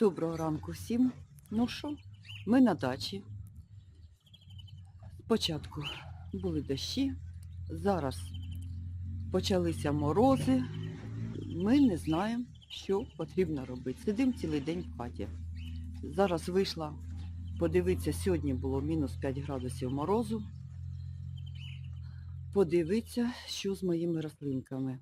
Доброго ранку всім. Ну що, ми на дачі. Спочатку були дощі, зараз почалися морози. Ми не знаємо, що потрібно робити. Сидимо цілий день в хаті. Зараз вийшла подивитися, сьогодні було мінус 5 градусів морозу. Подивитися, що з моїми рослинками.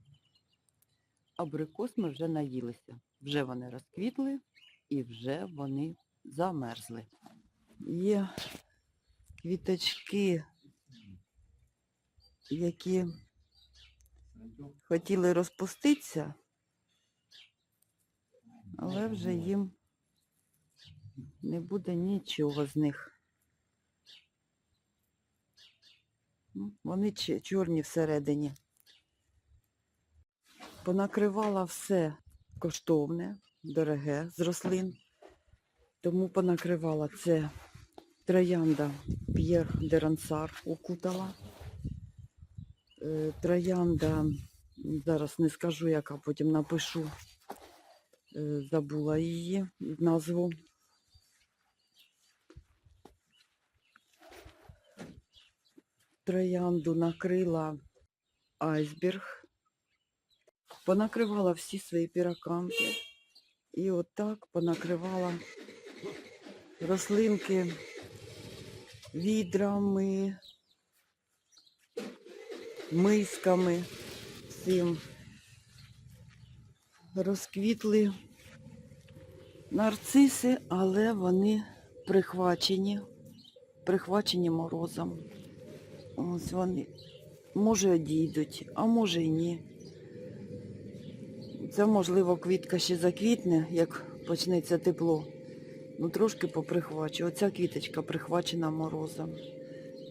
Абрикос ми вже наїлися. Вже вони розквітли і вже вони замерзли. Є квіточки, які хотіли розпуститися, але вже їм не буде нічого з них. Ну, Вони чорні всередині. Понакривала все коштовне, дороге з рослин. Тому понакривала це троянда П'єр де Рансар укутала. Е, Троянда, зараз не скажу, яка потім напишу, Е, забула її назву. Троянду накрила айсберг. Понакривала всі свої піраканти. І отак понакривала рослинки відрами, мисками всім. Розквітли нарциси, але вони прихвачені, прихвачені морозом. Ось вони, може, одійдуть, а може і ні. Це, можливо, квітка ще заквітне, як почнеться тепло. Ну, трошки поприхвачу. Оця квіточка прихвачена морозом.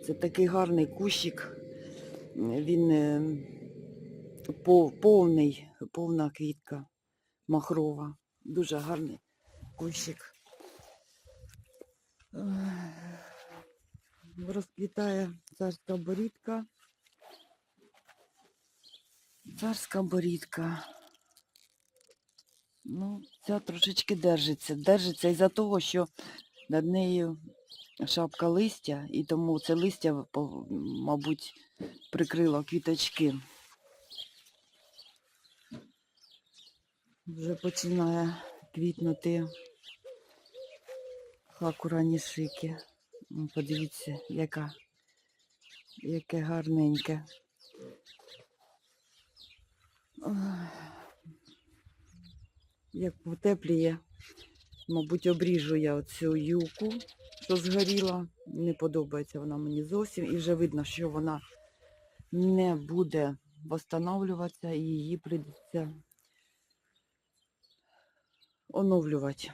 Це такий гарний кущик. Він е, повний, повна квітка махрова. Дуже гарний кущик. Розквітає царська борідка. Царська борідка. Ну, ця трошечки держиться. Держиться із-за того, що над нею шапка листя, і тому це листя, мабуть, прикрило квіточки. Вже починає квітнути хакура нішики. Подивіться, яка, яке гарненьке. Ой. Як потепліє, мабуть, обріжу я оцю юку, що згоріла. Не подобається вона мені зовсім. І вже видно, що вона не буде восстанавливатися і її прийдеться оновлювати.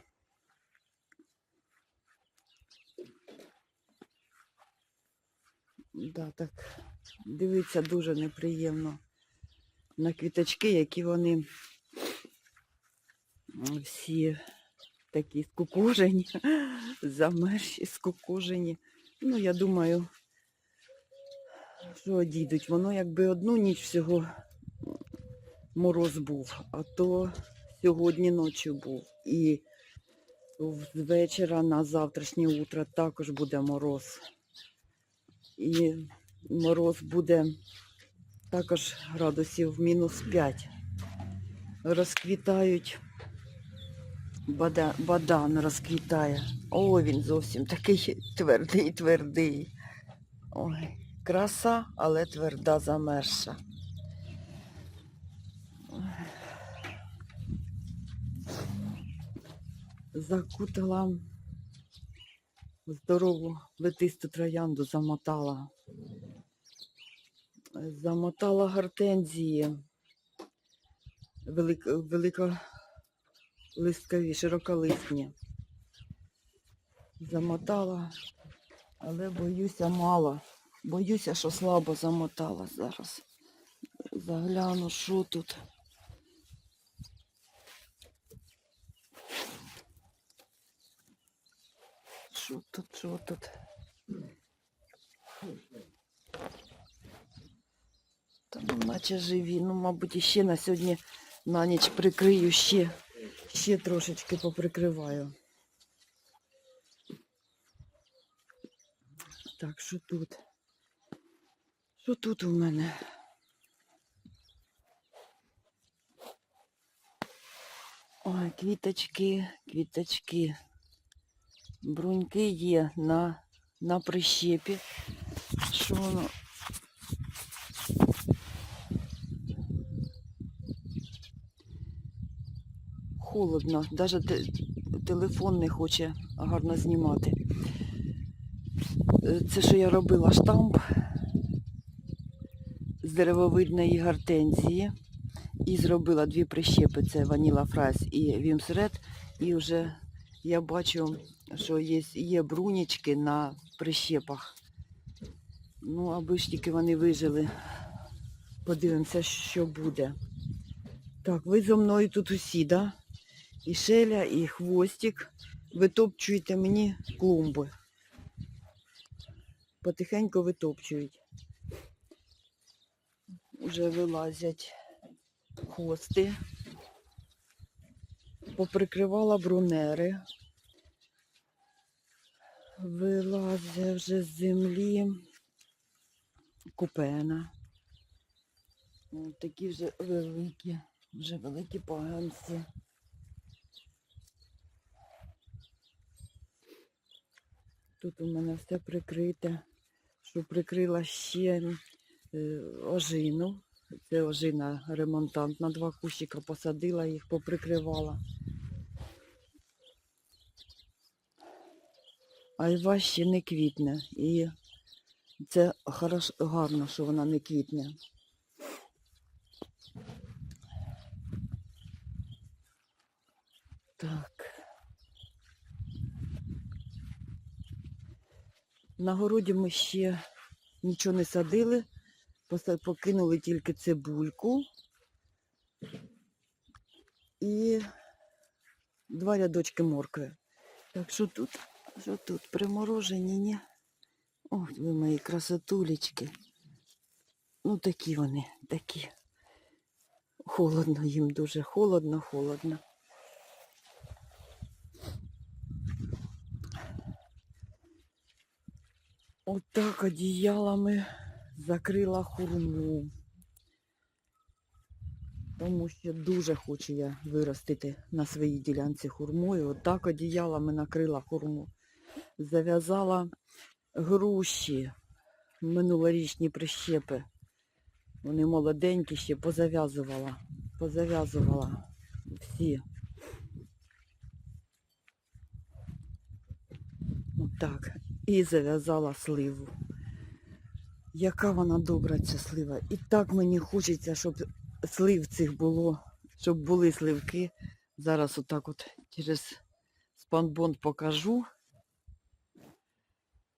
Да, так, дивиться дуже неприємно на квіточки, які вони всі такі скукожені, замерзші, скукожені. Ну, я думаю, що одійдуть. Воно якби одну ніч всього мороз був, а то сьогодні ночі був. І з вечора на завтрашнє утро також буде мороз. І мороз буде також градусів мінус 5. Розквітають. Бада, бадан розквітає. О, він зовсім такий твердий, твердий. Ой, краса, але тверда замерша. Закутала здорову летисту троянду, замотала. Замотала гортензії. Велик, великолисткові, широколистні. Замотала, але боюся мало. Боюся, що слабо замотала зараз. Загляну, що тут. Що тут, що тут? Та ну, наче живі. Ну, мабуть, іще на сьогодні на ніч прикрию ще, Ще трошечки поприкриваю. Так, що тут? Що тут у мене? Ой, квіточки, квіточки. Бруньки є на, на прищепі. Що воно? Холодно, навіть телефон не хоче гарно знімати. Е, Це що я робила штамп з деревовидної гортензії. І зробила дві прищепи, це Ваніла Фрайс і Вімсред. І вже я бачу, що є, є брунічки на прищепах. Ну, аби ж тільки вони вижили. Подивимося, що буде. Так, ви зо мною тут усі, да? І шеля, і хвостик. Витопчуєте мені клумби. Потихеньку витопчують. Уже вилазять хости. Поприкривала брунери. Вилазить вже з землі купена. Такі вже великі, вже великі поганці. Тут у мене все прикрите, що прикрила ще е, ожину. Це ожина ремонтант. На два кущика посадила їх, поприкривала. Айва ще не квітне. І це хорош, гарно, що вона не квітне. Так. На городі ми ще нічого не садили. Покинули тільки цибульку і два рядочки моркви. Так що тут, що тут, приморожені, ні? Ох, ви мої красотулечки. Ну такі вони, такі. Холодно їм дуже, холодно, холодно. Отак одіялами закрила хурму. Тому що дуже хочу я виростити на своїй ділянці хурму. І отак одіялами накрила хурму. Зав'язала груші, минулорічні прищепи. Вони молоденькі ще позав'язувала. Позав'язувала всі. Отак. І зав'язала сливу. Яка вона добра, ця слива. І так мені хочеться, щоб слив цих було, щоб були сливки. Зараз отак от через спанбонд покажу.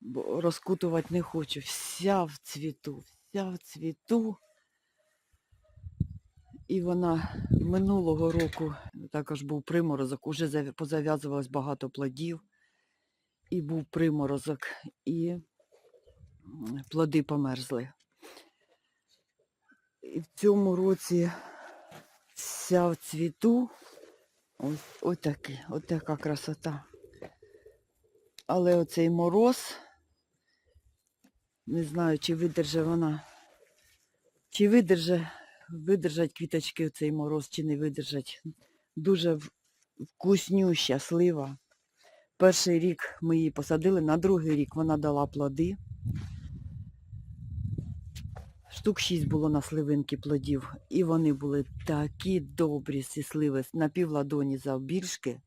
Бо розкутувати не хочу. Вся в цвіту, вся в цвіту. І вона минулого року також був приморозок, уже позав'язувалось багато плодів. І був приморозок, і плоди померзли. І в цьому році вся в цвіту. Ось, ось, такі, ось така красота. Але оцей мороз, не знаю, чи видержа вона, чи видержа, видержать квіточки цей мороз, чи не видержать. Дуже вкуснюща слива. Перший рік ми її посадили, на другий рік вона дала плоди. Штук шість було на сливинки плодів. І вони були такі добрі, ці сливи, на півладоні завбільшки.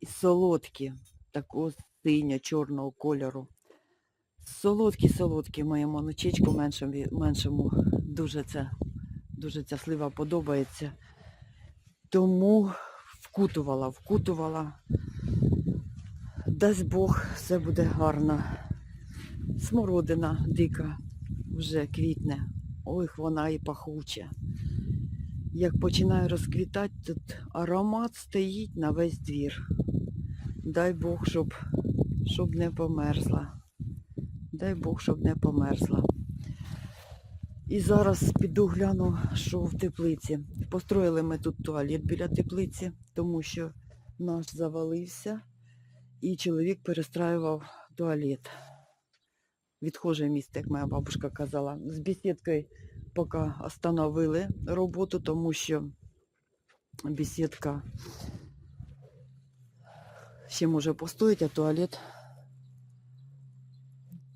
І солодкі, такого синьо-чорного кольору. Солодкі, солодкі моєму онучечку меншому, меншому дуже, це, дуже ця слива подобається. Тому вкутувала, вкутувала. Дасть Бог, все буде гарно. Смородина дика вже квітне. Ой, вона і пахуча. Як починає розквітати, тут аромат стоїть на весь двір. Дай Бог, щоб, щоб не померзла. Дай Бог, щоб не померзла. І зараз піду гляну, що в теплиці. построїли ми тут туалет біля теплиці, тому що наш завалився, і чоловік перестраював туалет. Відхоже місце, як моя бабушка казала. З бесідкою поки остановили роботу, тому що бесідка ще може постояти, а туалет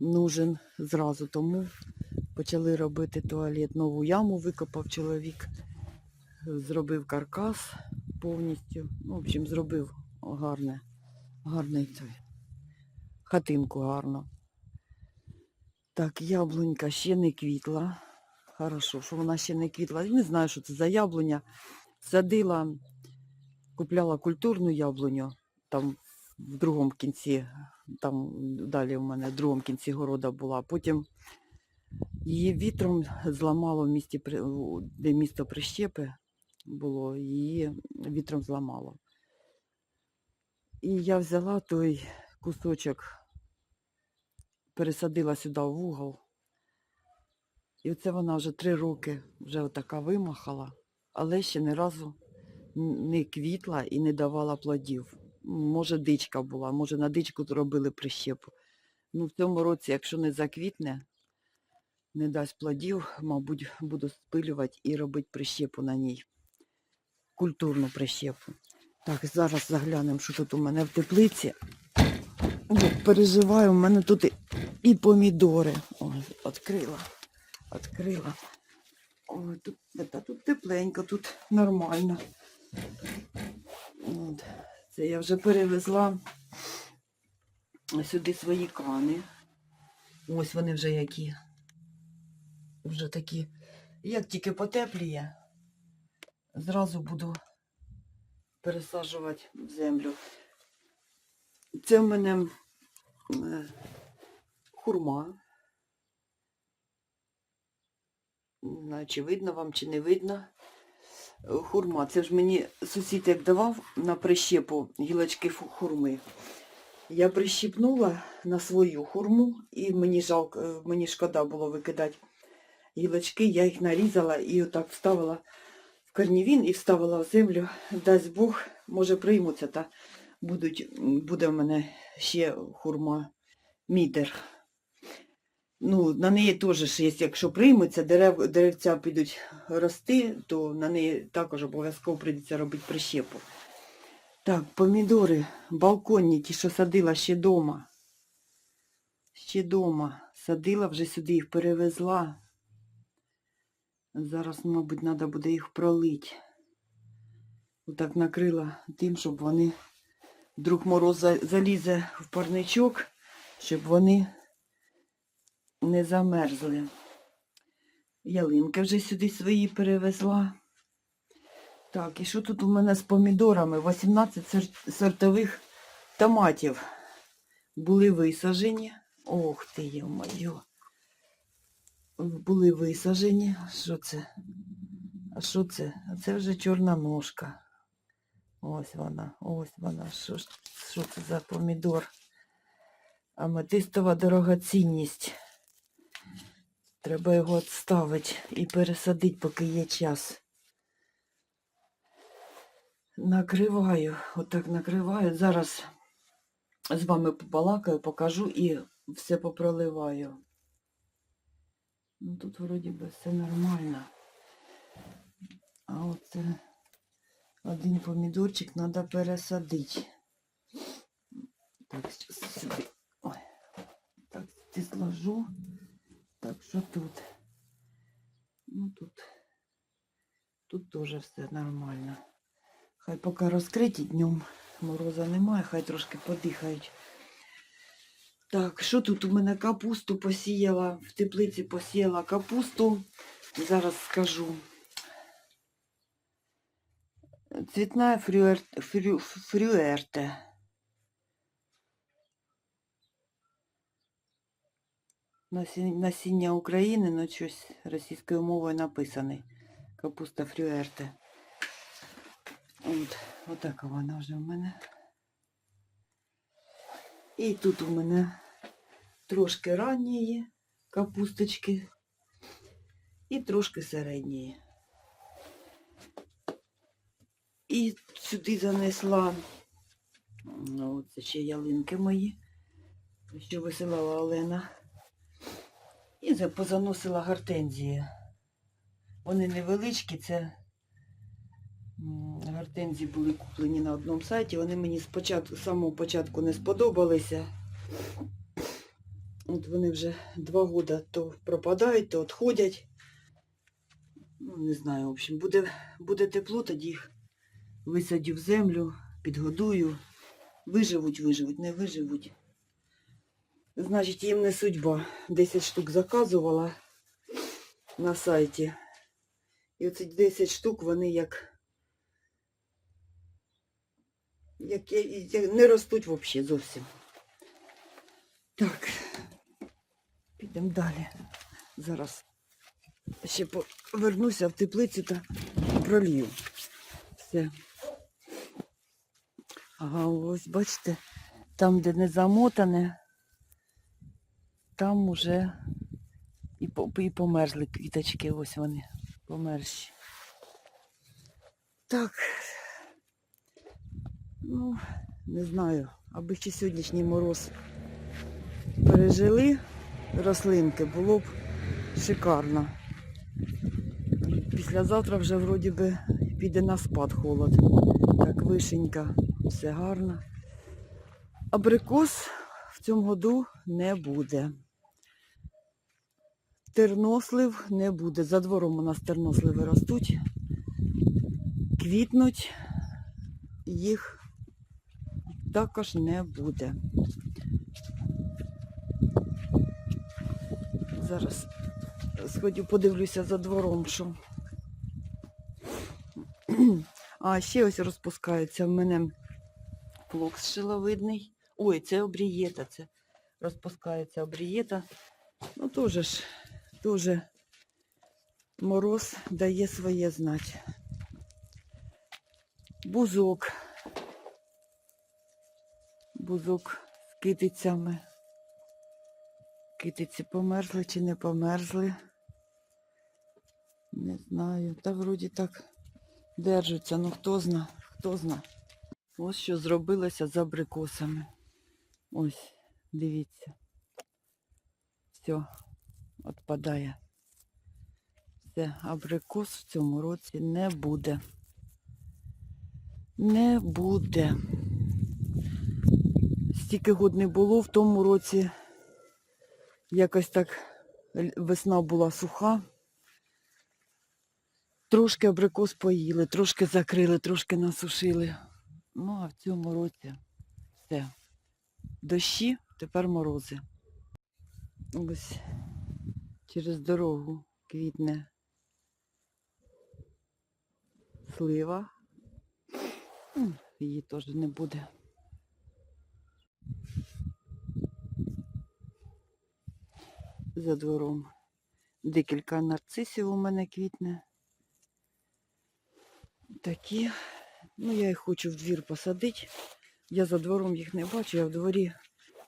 нужен зразу. Тому почали робити туалет. Нову яму викопав чоловік, зробив каркас повністю. Ну, в общем, зробив гарне, гарний той, хатинку гарно. Так, яблунька ще не квітла. Хорошо, що вона ще не квітла. Не знаю, що це за яблуня. Садила, купляла культурну яблуню, там в другому кінці, там далі в мене в другому кінці города була. Потім її вітром зламало в місті, де місто Прищепи було, її вітром зламало. І я взяла той кусочок, пересадила сюди в угол. І оце вона вже три роки вже отака вимахала, але ще ні разу не квітла і не давала плодів. Може, дичка була, може на дичку робили прищепу. Ну, в цьому році, якщо не заквітне, не дасть плодів, мабуть, буду спилювати і робити прищепу на ній. Культурну прищепу. Так, зараз заглянемо, що тут у мене в теплиці. От, переживаю, у мене тут і, помідори. Ой, відкрила. Відкрила. Ой, тут, та, тут тепленько, тут нормально. От. Це я вже перевезла сюди свої кани. Ось вони вже які. Вже такі. Як тільки потепліє, зразу буду пересаджувати в землю. Це в мене е, хурма. Не знаю, чи видно вам, чи не видно. Хурма. Це ж мені сусід як давав на прищепу гілочки хурми. Я прищіпнула на свою хурму і мені жалко, е, мені шкода було викидати гілочки, я їх нарізала і отак вставила в корнівін і вставила в землю. Дасть Бог, може приймуться та будуть, буде в мене ще хурма мідер. Ну, на неї теж є, якщо приймуться, дерев, деревця підуть рости, то на неї також обов'язково прийдеться робити прищепу. Так, помідори балконні, ті, що садила ще дома. Ще дома. Садила, вже сюди їх перевезла. Зараз, мабуть, треба буде їх пролити. Отак накрила тим, щоб вони вдруг мороз залізе в парничок, щоб вони не замерзли. Ялинки вже сюди свої перевезла. Так, і що тут у мене з помідорами? 18 сортових томатів були висаджені. Ох ти, йо-моє. Були висаджені. Що це? А що це? А це вже чорна ножка. Ось вона, ось вона. Що, що це за помідор? Аметистова дорогоцінність. Треба його відставити і пересадити, поки є час. Накриваю, отак накриваю. Зараз з вами побалакаю, покажу і все попроливаю. Ну тут вроді би все нормально. А оце один помідорчик треба пересадити. Так, сюди. Ой. Так, сюди сложу. Так, що тут? Ну тут. Тут теж все нормально. Хай поки розкриті днем. Мороза немає, хай трошки подихають. Так, що тут у мене капусту посіяла, в теплиці посіяла капусту. Зараз скажу. Цвітна фрюер... фрю... фрюерте. Насі- Насіння України, ну щось російською мовою написаний. Капуста фрюерте. От, отака вона вже в мене. І тут у мене трошки ранньої капусточки і трошки середньої. І сюди занесла ну, це ще ялинки мої, що висилала Олена. І позаносила гортензії. Вони невеличкі, це гортензії були куплені на одному сайті. Вони мені спочатку, з самого початку не сподобалися. От вони вже два роки то пропадають, то відходять. Ну, не знаю, в общем, буде, буде тепло, тоді їх висадю в землю, підгодую. Виживуть, виживуть, не виживуть. Значить, їм не судьба. 10 штук заказувала на сайті. І оці 10 штук вони як, як, як не ростуть взагалі зовсім. Так, підемо далі. Зараз ще повернуся в теплицю та пролью. Все. Ага, ось бачите, там, де не замотане, там уже і, і померзли квіточки, ось вони, померші. Так. Ну, не знаю, аби ще сьогоднішній мороз пережили рослинки, було б шикарно. Післязавтра вже вроді би піде на спад холод. Так, вишенька, все гарно. Абрикос в цьому году не буде. Тернослив не буде. За двором у нас терносливи ростуть, квітнуть, їх також не буде. Зараз сходю, подивлюся за двором, що. А ще ось розпускається в мене флокс шиловидний. Ой, це обрієта, це розпускається обрієта. Ну теж ж, теж мороз дає своє знати. Бузок. Бузок з китицями. Китиці померзли чи не померзли. Не знаю. Та вроді так держаться. Ну хто зна, хто зна. Ось що зробилося з абрикосами. Ось, дивіться. Все, відпадає. Все, абрикос в цьому році не буде. Не буде. Стільки год не було в тому році. Якось так весна була суха. Трошки абрикос поїли, трошки закрили, трошки насушили. Ну, а в цьому році все. Дощі, тепер морози. Ось через дорогу квітне слива. Її теж не буде. За двором декілька нарцисів у мене квітне. Такі. Ну, я їх хочу в двір посадити. Я за двором їх не бачу, я в дворі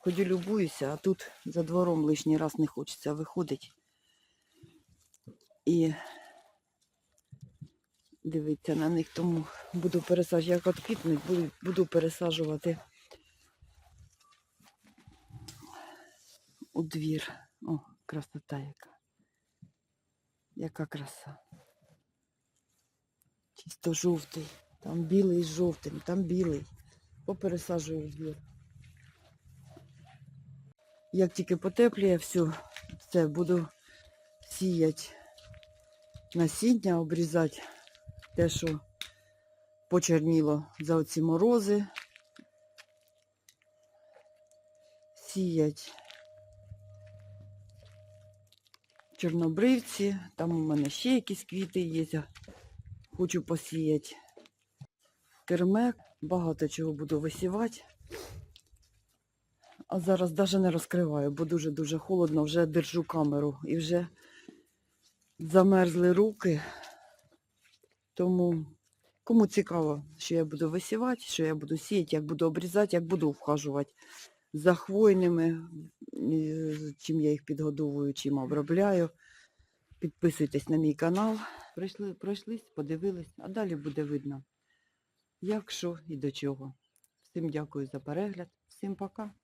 ходю любуюся, а тут за двором лишній раз не хочеться виходити. І дивитися на них, тому буду пересаджувати, як от квітнуть, буду, буду пересаджувати у двір. О, красота яка. Яка краса. Чисто жовтий. Там білий з жовтим, там білий. Попересаджую двір. Як тільки потепліє, все, все, буду сіяти насіння, обрізати те, що почерніло за оці морози. Сіять чорнобривці, там у мене ще якісь квіти є. Хочу посіяти кермек, багато чого буду висівати. А зараз навіть не розкриваю, бо дуже-дуже холодно, вже держу камеру і вже замерзли руки. Тому кому цікаво, що я буду висівати, що я буду сіяти, як буду обрізати, як буду вхажувати за хвойними, чим я їх підгодовую, чим обробляю. Підписуйтесь на мій канал. Пройшли, пройшлись, подивились, а далі буде видно. як що і до чого. Всім дякую за перегляд, всім пока.